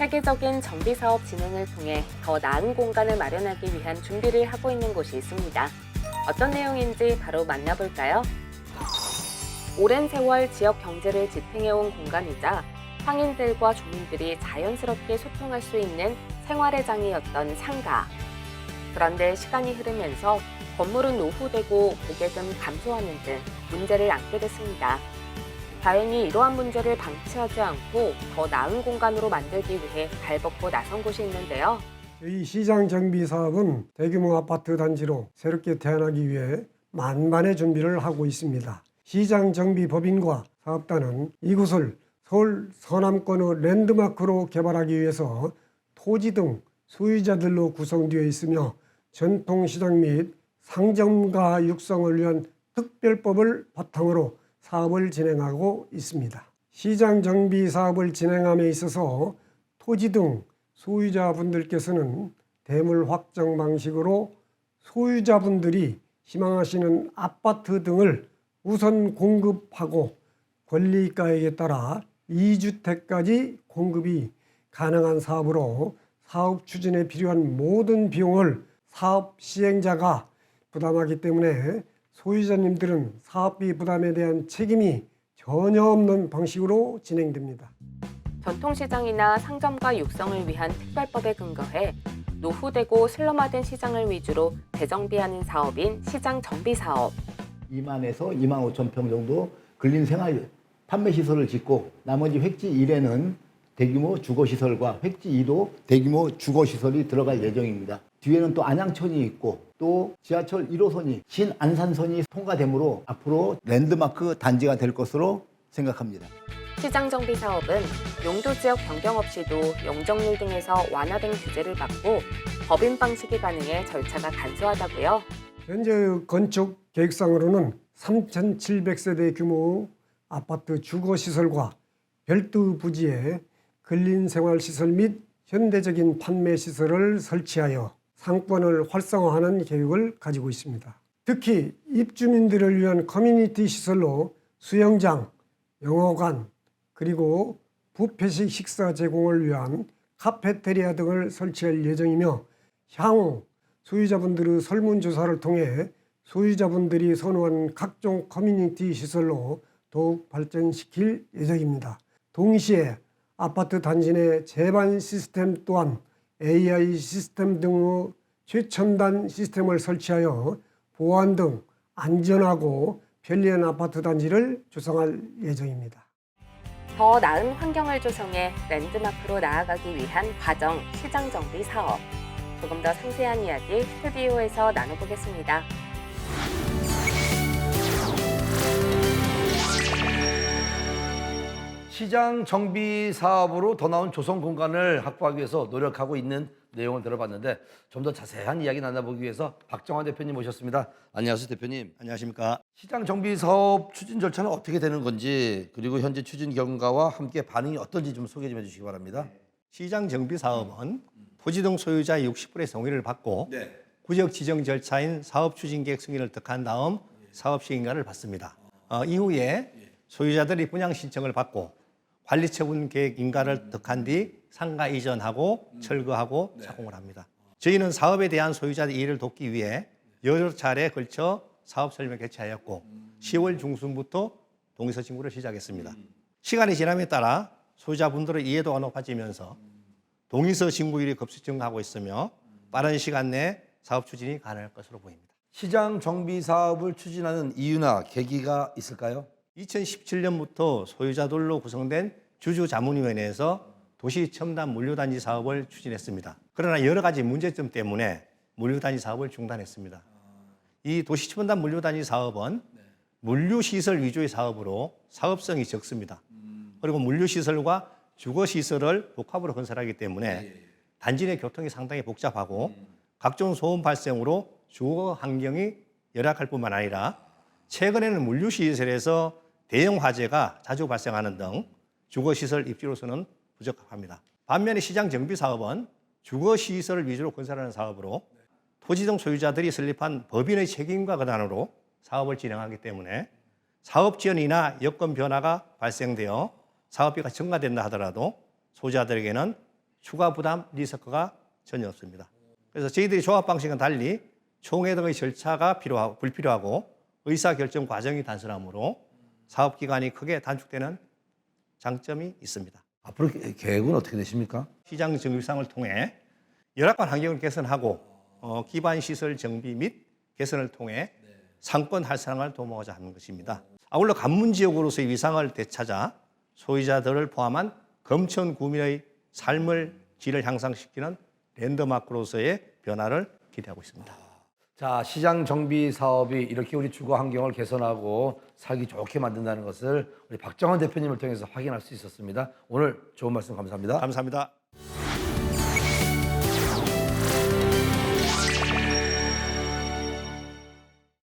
세계적인 정비 사업 진행을 통해 더 나은 공간을 마련하기 위한 준비를 하고 있는 곳이 있습니다. 어떤 내용인지 바로 만나볼까요? 오랜 세월 지역 경제를 지탱해온 공간이자 상인들과 주민들이 자연스럽게 소통할 수 있는 생활의 장이었던 상가. 그런데 시간이 흐르면서 건물은 노후되고 고객은 감소하는 등 문제를 안게 됐습니다. 다행히 이러한 문제를 방치하지 않고 더 나은 공간으로 만들기 위해 발벗고 나선 곳이 있는데요. 이 시장 정비 사업은 대규모 아파트 단지로 새롭게 태어나기 위해 만반의 준비를 하고 있습니다. 시장 정비 법인과 사업단은 이곳을 서울 서남권의 랜드마크로 개발하기 위해서 토지 등 소유자들로 구성되어 있으며 전통시장 및 상점가 육성을 위한 특별법을 바탕으로 사업을 진행하고 있습니다. 시장 정비 사업을 진행함에 있어서 토지 등 소유자분들께서는 대물 확정 방식으로 소유자분들이 희망하시는 아파트 등을 우선 공급하고 권리가액에 따라 2주택까지 공급이 가능한 사업으로 사업 추진에 필요한 모든 비용을 사업 시행자가 부담하기 때문에 소유자님들은 사업비 부담에 대한 책임이 전혀 없는 방식으로 진행됩니다. 전통시장이나 상점가 육성을 위한 특별법에 근거해 노후되고 슬럼화된 시장을 위주로 재정비하는 사업인 시장 정비 사업. 2만에서 2만 5천 평 정도 근린 생활 판매 시설을 짓고 나머지 획지 1에는 대규모 주거 시설과 획지 2도 대규모 주거 시설이 들어갈 예정입니다. 뒤에는 또 안양천이 있고 또 지하철 1호선이 신안산선이 통과되므로 앞으로 랜드마크 단지가 될 것으로 생각합니다. 시장 정비 사업은 용도 지역 변경 없이도 용적률 등에서 완화된 규제를 받고 법인 방식이 가능해 절차가 간소하다고요. 현재 건축 계획상으로는 3,700세대 규모 아파트 주거 시설과 별도 부지에 근린 생활 시설 및 현대적인 판매 시설을 설치하여 상권을 활성화하는 계획을 가지고 있습니다. 특히 입주민들을 위한 커뮤니티 시설로 수영장, 영어관, 그리고 부패식 식사 제공을 위한 카페테리아 등을 설치할 예정이며 향후 소유자분들의 설문조사를 통해 소유자분들이 선호한 각종 커뮤니티 시설로 더욱 발전시킬 예정입니다. 동시에 아파트 단지 내 제반 시스템 또한 AI 시스템 등의 최첨단 시스템을 설치하여 보안 등 안전하고 편리한 아파트 단지를 조성할 예정입니다. 더 나은 환경을 조성해 랜드마크로 나아가기 위한 과정 시장 정비 사업. 조금 더 상세한 이야기 스튜디오에서 나눠보겠습니다. 시장 정비 사업으로 더 나은 조성 공간을 확보하기 위해서 노력하고 있는 내용을 들어봤는데 좀 더 자세한 이야기 나눠보기 위해서 박정환 대표님 모셨습니다. 안녕하세요, 대표님. 안녕하십니까? 시장 정비 사업 추진 절차는 어떻게 되는 건지 그리고 현재 추진 경과와 함께 반응이 어떤지 좀 소개 좀 해주시기 바랍니다. 시장 정비 사업은 토지 등 소유자의 60%의 동의를 받고 네. 구역 지정 절차인 사업 추진 계획 승인을 득한 다음 사업 시행가를 받습니다. 어, 이후에 소유자들이 분양 신청을 받고 관리 처분 계획 인가를 득한 뒤 상가 이전하고 철거하고 착공을 합니다. 저희는 사업에 대한 소유자의 이해를 돕기 위해 여러 차례 걸쳐 사업 설명 개최하였고 10월 중순부터 동의서 신고를 시작했습니다. 시간이 지남에 따라 소유자분들의 이해도가 높아지면서 동의서 신고율이 급속 증가하고 있으며 빠른 시간 내에 사업 추진이 가능할 것으로 보입니다. 시장 정비 사업을 추진하는 이유나 계기가 있을까요? 2017년부터 소유자들로 구성된 주주자문위원회에서 도시 첨단 물류단지 사업을 추진했습니다. 그러나 여러 가지 문제점 때문에 물류단지 사업을 중단했습니다. 이 도시 첨단 물류단지 사업은 물류시설 위주의 사업으로 사업성이 적습니다. 그리고 물류시설과 주거시설을 복합으로 건설하기 때문에 단지 내 교통이 상당히 복잡하고 각종 소음 발생으로 주거 환경이 열악할 뿐만 아니라 최근에는 물류시설에서 대형 화재가 자주 발생하는 등 주거시설 입지로서는 부적합합니다. 반면에 시장 정비 사업은 주거시설을 위주로 건설하는 사업으로 토지 등 소유자들이 설립한 법인의 책임과 권한으로 사업을 진행하기 때문에 사업 지연이나 여건 변화가 발생되어 사업비가 증가된다 하더라도 소유자들에게는 추가 부담 리스크가 전혀 없습니다. 그래서 저희들이 조합 방식은 달리 총회 등의 절차가 필요하고 불필요하고 의사 결정 과정이 단순하므로 사업 기간이 크게 단축되는 장점이 있습니다. 앞으로 계- 계획은 어떻게 되십니까? 시장 정비상을 통해 열악한 환경을 개선하고 어, 기반 시설 정비 및 개선을 통해 상권 활성화를 도모하자 하는 것입니다. 아울러 관문 지역으로서의 위상을 되찾아 소유자들을 포함한 검천 구민의 삶을 질을 향상시키는 랜드마크로서의 변화를 기대하고 있습니다. 자, 시장 정비 사업이 이렇게 우리 주거 환경을 개선하고 살기 좋게 만든다는 것을 우리 박정환 대표님을 통해서 확인할 수 있었습니다. 오늘 좋은 말씀 감사합니다. 감사합니다.